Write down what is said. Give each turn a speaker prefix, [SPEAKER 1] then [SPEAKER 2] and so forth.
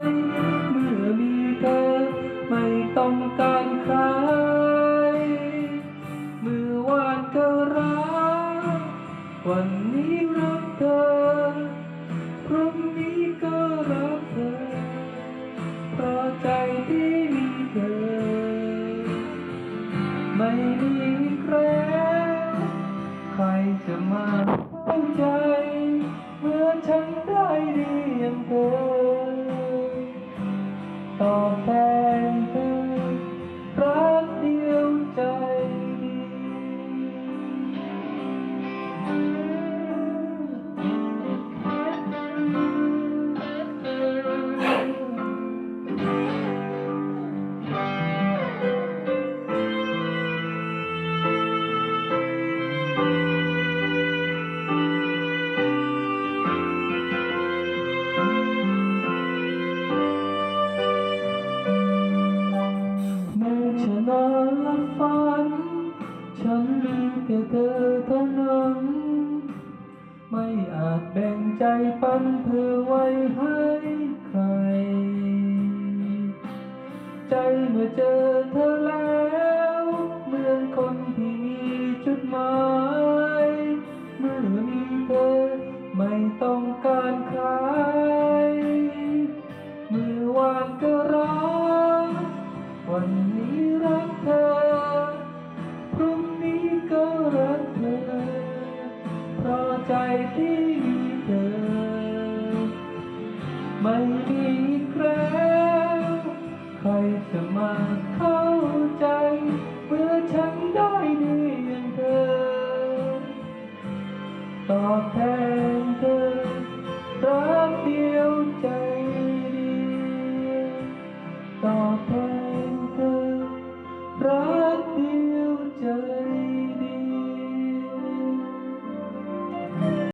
[SPEAKER 1] เมื่อมีเธอไม่ต้องการใคร เมื่อวานเธอรัก วันนี้รักเธอ พรุ่งนี้ก็รักเธอ เพราะใจที่มีเธอ ไม่มีอีกแล้วใครจะมาเข้าใจ อบแทนเธอรักเดียวใจเแต่เธอเท่านั้น ไม่อาจแบ่งใจปันเธอไว้ให้ใคร ใจเมื่อเจอเธอแล้วเหมือนคนที่มีจุดหมายเมื่อมีเธอไม่ต้องการใครเมื่อวานก็รักวันนี้รัก ใจที่มีเธอ ไม่มีอีกแล้ใครจะมาเข้าใจ เมื่อฉันได้เรียงเธอ ตอบแทนเธอรัก